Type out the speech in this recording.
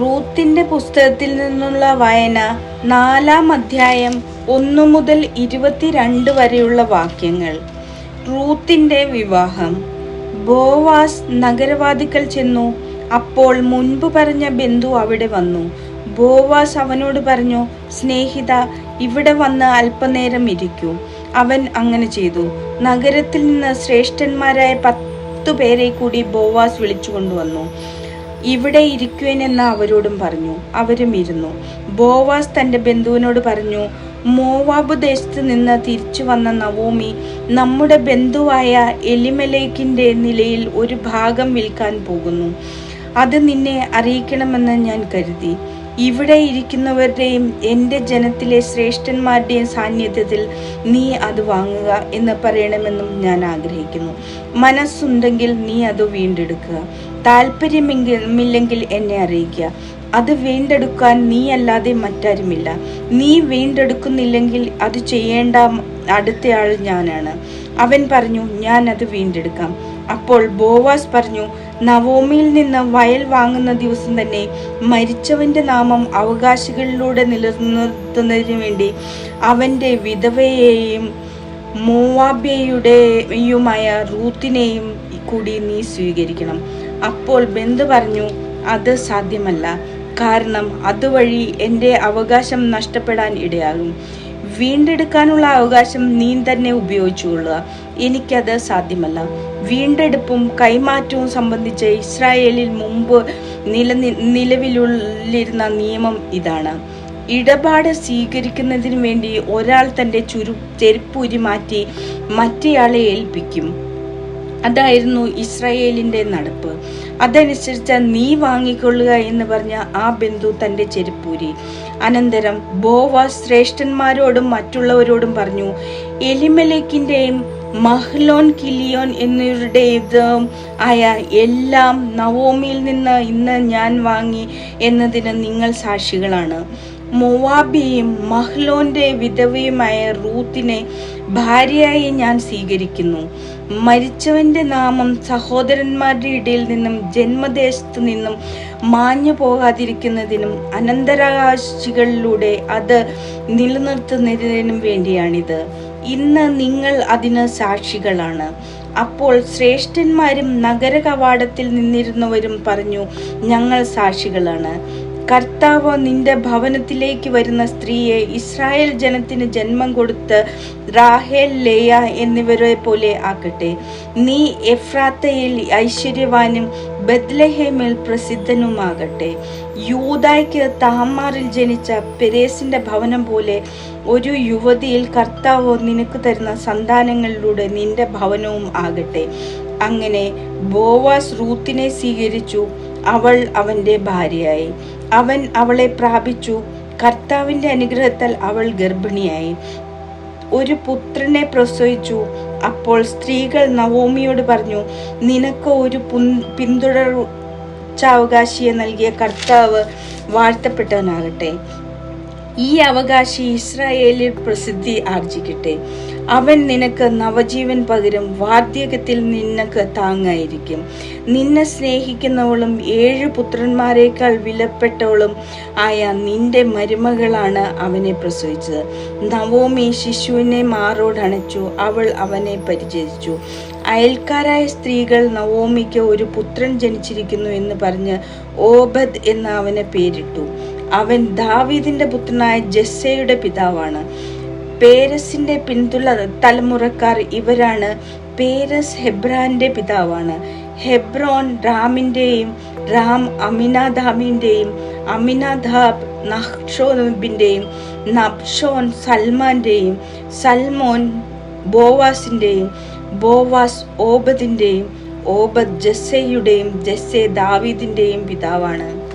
റൂത്തിന്റെ പുസ്തകത്തിൽ നിന്നുള്ള വായന നാലാം അധ്യായം ഒന്നു മുതൽ ഇരുപത്തിരണ്ട് വരെയുള്ള വാക്യങ്ങൾ. റൂത്തിന്റെ വിവാഹം. ബോവാസ് നഗരവാദികൾ ചെന്നു. അപ്പോൾ മുൻപ് പറഞ്ഞ ബന്ധു അവിടെ വന്നു. ബോവാസ് അവനോട് പറഞ്ഞു സ്നേഹിത ഇവിടെ വന്ന് അല്പനേരം ഇരിക്കൂ. അവൻ അങ്ങനെ ചെയ്തു. നഗരത്തിൽ നിന്ന് ശ്രേഷ്ഠന്മാരായ പത്തു പേരെ കൂടി ബോവാസ് വിളിച്ചു കൊണ്ടുവന്നു ഇവിടെ ഇരിക്കുവനെന്ന് അവരോടും പറഞ്ഞു. അവരും ഇരുന്നു. ബോവാസ് തന്റെ ബന്ധുവിനോട് പറഞ്ഞു മോവാബ് ദേശത്ത് നിന്ന് തിരിച്ചു വന്ന നവോമി നമ്മുടെ ബന്ധുവായ എലിമലേക്കിന്റെ നിലയിൽ ഒരു ഭാഗം വിൽക്കാൻ പോകുന്നു. അത് നിന്നെ അറിയിക്കണമെന്ന് ഞാൻ കരുതി. ഇവിടെ ഇരിക്കുന്നവരുടെയും എന്റെ ജനത്തിലെ ശ്രേഷ്ഠന്മാരുടെയും സാന്നിധ്യത്തിൽ നീ അത് വാങ്ങുക എന്ന് പറയണമെന്നും ഞാൻ ആഗ്രഹിക്കുന്നു. മനസ്സുണ്ടെങ്കിൽ നീ അത് വീണ്ടെടുക്കുക. താല്പര്യമില്ലെങ്കിൽ എന്നെ അറിയിക്കുക. അത് വീണ്ടെടുക്കാൻ നീ അല്ലാതെ മറ്റാരുമില്ല. നീ വീണ്ടെടുക്കുന്നില്ലെങ്കിൽ അത് ചെയ്യേണ്ട അടുത്തയാൾ ഞാനാണ്. അവൻ പറഞ്ഞു ഞാൻ അത് വീണ്ടെടുക്കാം. അപ്പോൾ ബോവാസ് പറഞ്ഞു നവോമിയിൽ നിന്ന് വയൽ വാങ്ങുന്ന ദിവസം തന്നെ മരിച്ചവന്റെ നാമം അവകാശികളിലൂടെ നിലനിർത്തുന്നതിന് വേണ്ടി അവന്റെ വിധവയെയും മോവാബ്യയുടെയുമായ റൂത്തിനെയും കൂടി നീ സ്വീകരിക്കണം. അപ്പോൾ ബന്ധു പറഞ്ഞു അത് സാധ്യമല്ല. കാരണം അതുവഴി എന്റെ അവകാശം നഷ്ടപ്പെടാൻ ഇടയാകും. വീണ്ടെടുക്കാനുള്ള അവകാശം നീ തന്നെ ഉപയോഗിച്ചുകൊള്ളുക. എനിക്കത് സാധ്യമല്ല. വീണ്ടെടുപ്പും കൈമാറ്റവും സംബന്ധിച്ച് ഇസ്രായേലിൽ മുമ്പ് നില നിലവിലുള്ളിരുന്ന നിയമം ഇതാണ്. ഇടപാട് സ്വീകരിക്കുന്നതിന് വേണ്ടി ഒരാൾ തന്റെ ചുരു ചെരുപ്പൂരി മാറ്റി മറ്റേയാളെ ഏൽപ്പിക്കും. അതായിരുന്നു ഇസ്രായേലിന്റെ നടപ്പ്. അതനുസരിച്ച് നീ വാങ്ങിക്കൊള്ളുക എന്ന് പറഞ്ഞ ആ ബന്ധു തന്റെ ചെരുപ്പൂരി. അനന്തരം ബോവ ശ്രേഷ്ഠന്മാരോടും മറ്റുള്ളവരോടും പറഞ്ഞു എലിമലേക്കിന്റെയും മഹ്ലോൻ കിലിയോൻ എന്നിവരുടേതും ആയ എല്ലാം നവോമിയിൽ നിന്ന് ഇന്ന് ഞാൻ വാങ്ങി എന്നതിന് നിങ്ങൾ സാക്ഷികളാണ്. മൊവാബിയും മഹ്ലോന്റെ വിധവയുമായ റൂത്തിനെ ഭാര്യയായി ഞാൻ സ്വീകരിക്കുന്നു. മരിച്ചവന്റെ നാമം സഹോദരന്മാരുടെ ഇടയിൽ നിന്നും ജന്മദേശത്തു നിന്നും മാഞ്ഞു പോകാതിരിക്കുന്നതിനും അനന്തരാകാശികളിലൂടെ അത് നിലനിർത്തുന്നതിനും വേണ്ടിയാണിത്. ഇന്ന് നിങ്ങൾ അതിന് സാക്ഷികളാണ്. അപ്പോൾ ശ്രേഷ്ഠന്മാരും നഗര കവാടത്തിൽ നിന്നിരുന്നവരും പറഞ്ഞു ഞങ്ങൾ സാക്ഷികളാണ്. കർത്താവ് നിന്റെ ഭവനത്തിലേക്ക് വരുന്ന സ്ത്രീയെ ഇസ്രായേൽ ജനത്തിന് ജന്മം കൊടുത്ത് റാഹേൽ ലേയ എന്നിവരെ പോലെ ആക്കട്ടെ. നീ എഫ്രാത്തയിൽ ഐശ്വര്യവാനും ബദ്ലഹേമിൽ പ്രസിദ്ധനുമാകട്ടെ. യൂതായ്ക്ക് താമാറിൽ ജനിച്ച പെരേസിന്റെ ഭവനം പോലെ ഒരു യുവതിയിൽ കർത്താവ് നിനക്ക് തരുന്ന സന്താനങ്ങളിലൂടെ നിന്റെ ഭവനവും ആകട്ടെ. അങ്ങനെ ബോവാസ് റൂത്തിനെ സ്വീകരിച്ചു. അവൾ അവന്റെ ഭാര്യയായി. അവൻ അവളെ പ്രാപിച്ചു. കർത്താവിന്റെ അനുഗ്രഹത്താൽ അവൾ ഗർഭിണിയായി. ഒരു പുത്രനെ പ്രസവിച്ചു. അപ്പോൾ സ്ത്രീകൾ നവോമിയോട് പറഞ്ഞു നിനക്ക് ഒരു പിന്തുടർച്ചാവകാശിയെ നൽകിയ കർത്താവ് വാഴ്ത്തപ്പെട്ടവനാകട്ടെ. ഈ അവകാശി ഇസ്രായേലിൽ പ്രസിദ്ധി ആർജിക്കട്ടെ. അവൻ നിനക്ക് നവജീവൻ പകരം വാർദ്ധക്യത്തിൽ നിനക്ക് താങ്ങായിരിക്കും. നിന്നെ സ്നേഹിക്കുന്നവളും ഏഴ് പുത്രന്മാരെക്കാൾ വിലപ്പെട്ടവളും ആയ നിന്റെ മരുമകളാണ് അവനെ പ്രസവിച്ചത്. നവോമി ശിശുവിനെ മാറോടണച്ചു. അവൾ അവനെ പരിചരിച്ചു. അയൽക്കാരായ സ്ത്രീകൾ നവോമിക്ക് ഒരു പുത്രൻ ജനിച്ചിരിക്കുന്നു എന്ന് പറഞ്ഞ് ഓബദ് എന്ന് അവനെ പേരിട്ടു. അവൻ ദാവീദിന്റെ പുത്രനായ ജസ്സയുടെ പിതാവാണ്. പേരസിന്റെ പിന്തുള്ള തലമുറക്കാർ ഇവരാണ് പേരസ് ഹെബ്രാന്റെ പിതാവാണ്. ഹെബ്രോൻ റാമിന്റെയും റാം അമിനാദാമിന്റെയും അമിനാദാബ് നഹ്ഷോബിന്റെയും നബ്ഷോൻ സൽമാന്റെയും സൽമോൻ ബോവാസിന്റെയും ബോവാസ് ഓബദിന്റെയും ഓബദ് ജസ്സയുടെയും ജസ്സെ ദാവീദിന്റെയും പിതാവാണ്.